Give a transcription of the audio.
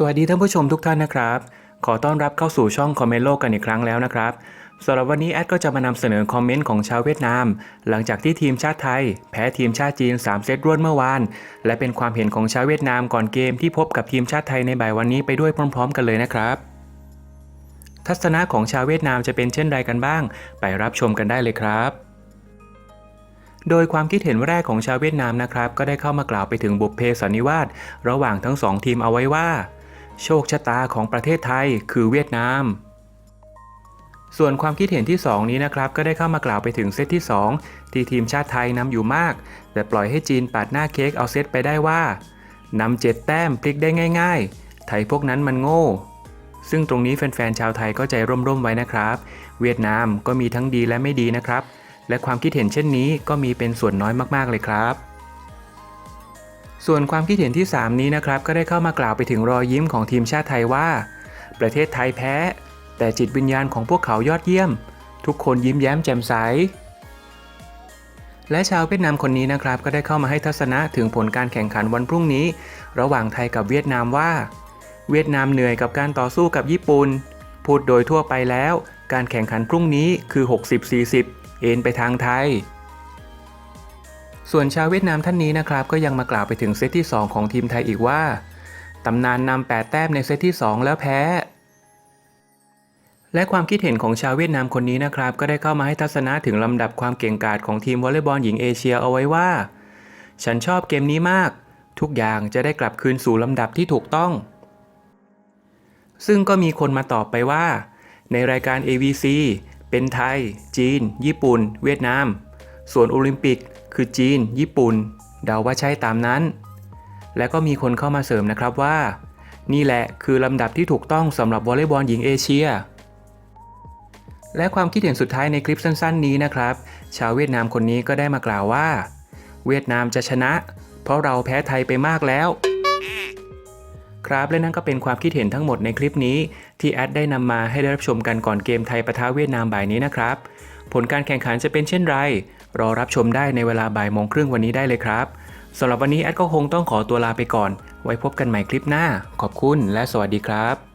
สวัสดีท่านผู้ชมทุกท่านนะครับ ขอต้อนรับเข้าสู่ช่องคอมเมนต์โลกกันอีกครั้งแล้วนะครับสำหรับวันนี้แอดก็จะมานำเสนอคอมเมนต์ของชาวเวียดนาม หลังจากที่ทีมชาติไทย แพ้ทีมชาติจีน 3 เซตรวดเมื่อวาน และเป็นความเห็นของชาวเวียดนามก่อนเกมที่พบกับทีมชาติไทยในบ่ายวันนี้ไปด้วยพร้อม ๆ กันเลยนะครับ ทัศนะของชาวเวียดนามจะเป็นเช่นไรกันบ้าง ไปรับชมกันได้เลยครับโดยความคิดเห็นแรกของชาวเวียดนามนะครับ ก็ได้เข้ามากล่าวไปถึงบุพเพสันนิวาสระหว่างทั้งสองทีมเอาไว้ว่า โชคชะตาของประเทศไทยคือเวียดนาม ส่วนความคิดเห็นที่ 2 นี้นะครับ ก็ได้เข้ามากล่าวไปถึงเซตที่ 2 ที่ทีมชาติไทยนำอยู่มาก แต่ปล่อยให้จีนปาดหน้าเค้กเอาเซตไปได้ว่านำเจ็ดแต้มพลิกได้ง่าย ๆ ไทยพวกนั้นมันโง่ ซึ่งตรงนี้แฟนๆชาวไทยก็ใจร่มๆไว้นะครับ เวียดนามก็มีทั้งดีและไม่ดีนะครับ และความคิดเห็นเช่นนี้ก็มีเป็นส่วนน้อยมากๆเลยครับ ส่วนความคิดเห็นที่ 3 นี้นะครับก็ได้เข้ามากล่าวไปถึงรอยยิ้มของทีมชาติไทยว่า ประเทศไทยแพ้ แต่จิตวิญญาณของพวกเขายอดเยี่ยม ทุกคนยิ้มแย้มแจ่มใส และชาวเวียดนามคนนี้นะครับก็ได้เข้ามาให้ทัศนะถึงผลการแข่งขันวันพรุ่งนี้ ระหว่างไทยกับเวียดนามว่า เวียดนามเหนื่อยกับการต่อสู้กับญี่ปุ่นพูดโดยทั่วไปแล้ว การแข่งขันพรุ่งนี้คือ 60-40 เอ็นไปทางไทย ส่วนชาวเวียดนามท่านนี้นะครับก็ยังมากล่าวไปถึงเซตที่ 2 ของทีมไทยอีกว่าตำนานนำ8แต้มในเซตที่ 2 แล้วแพ้ และความคิดเห็นของชาวเวียดนามคนนี้นะครับ ก็ได้เข้ามาให้ทัศนะถึงลำดับความเก่งกาจของทีมวอลเลย์บอลหญิงเอเชียเอาไว้ว่า ฉันชอบเกมนี้มาก ทุกอย่างจะได้กลับคืนสู่ลำดับที่ถูกต้อง ซึ่งก็มีคนมาตอบไปว่า ในรายการ AVC เป็นไทย จีน ญี่ปุ่น เวียดนาม ส่วนโอลิมปิก คือจีน ญี่ปุ่น เดาว่าใช่ตามนั้น และก็มีคนเข้ามาเสริมนะครับว่า นี่แหละคือลำดับที่ถูกต้องสำหรับวอลเลย์บอลหญิงเอเชีย และความคิดเห็นสุดท้ายในคลิปสั้น ๆ นี้นะครับ ชาวเวียดนามคนนี้ก็ได้มากล่าวว่า เวียดนามจะชนะ เพราะเราแพ้ไทยไปมากแล้วครับและนั่นก็เป็นความคิดเห็นทั้งหมดในคลิปนี้ ที่แอดได้นำมาให้ได้รับชมกันก่อนเกมไทยปะทะเวียดนามบ่ายนี้นะครับ ผลการแข่งขันจะเป็นเช่นไร รอรับชมได้ในเวลาบ่ายโมงครึ่งวันนี้ได้เลยครับสำหรับวันนี้แอดก็คงต้องขอตัวลาไปก่อน ไว้พบกันใหม่คลิปหน้า ขอบคุณและสวัสดีครับ